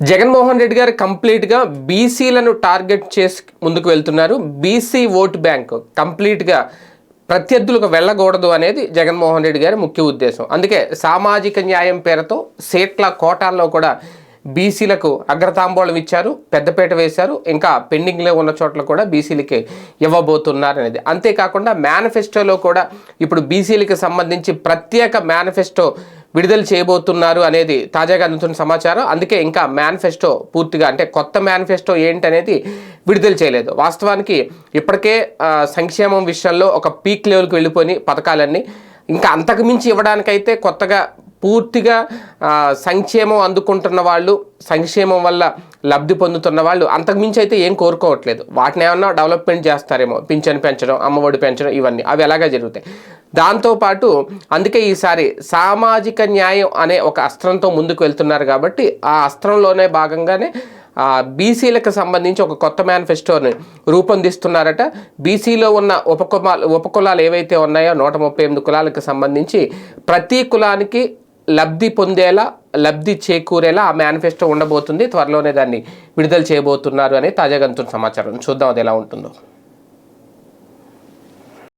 జగన్మోహన్ రెడ్డి గారు కంప్లీట్గా బీసీలను టార్గెట్ చేసి ముందుకు వెళ్తున్నారు. బీసీ ఓట్ బ్యాంక్ కంప్లీట్గా ప్రత్యర్థులకు వెళ్ళకూడదు అనేది జగన్మోహన్ రెడ్డి గారి ముఖ్య ఉద్దేశం. అందుకే సామాజిక న్యాయం పేరుతో సీట్ల కోటాల్లో కూడా బీసీలకు అగ్రతాంబూలం ఇచ్చారు పెద్దపేట వేశారు. ఇంకా పెండింగ్లో ఉన్న చోట్ల కూడా బీసీలకి ఇవ్వబోతున్నారు అనేది. అంతేకాకుండా మేనిఫెస్టోలో కూడా ఇప్పుడు బీసీలకి సంబంధించి ప్రత్యేక మేనిఫెస్టో విడుదల చేయబోతున్నారు అనేది తాజాగా అందుతున్న సమాచారం. అందుకే ఇంకా మేనిఫెస్టో పూర్తిగా అంటే కొత్త మేనిఫెస్టో ఏంటనేది విడుదల చేయలేదు. వాస్తవానికి ఇప్పటికే సంక్షేమం విషయంలో ఒక పీక్ లెవెల్కి వెళ్ళిపోయి పథకాలన్నీ ఇంకా అంతకుమించి ఇవ్వడానికైతే కొత్తగా పూర్తిగా సంక్షేమం అందుకుంటున్న వాళ్ళు సంక్షేమం వల్ల లబ్ధి పొందుతున్న వాళ్ళు అంతకు మించి అయితే ఏం కోరుకోవట్లేదు. వాటిని ఏమన్నా డెవలప్మెంట్ చేస్తారేమో పింఛను పెంచడం అమ్మఒడి పెంచడం ఇవన్నీ. అవి ఎలాగా జరుగుతాయి? దాంతోపాటు అందుకే ఈసారి సామాజిక న్యాయం అనే ఒక అస్త్రంతో ముందుకు వెళ్తున్నారు కాబట్టి ఆ అస్త్రంలోనే భాగంగానే బీసీలకు సంబంధించి ఒక కొత్త మేనిఫెస్టోని రూపొందిస్తున్నారట. బీసీలో ఉన్న ఉపకులాలు ఉపకులాలు ఏవైతే ఉన్నాయో నూట ముప్పై ఎనిమిది కులాలకు సంబంధించి ప్రతి కులానికి లబ్ధి పొందేలా లబ్ధి చేకూరేలా ఆ మేనిఫెస్టో ఉండబోతుంది. త్వరలోనే దాన్ని విడుదల చేయబోతున్నారు అనే తాజాగా సమాచారం. చూద్దాం అది ఎలా ఉంటుందో.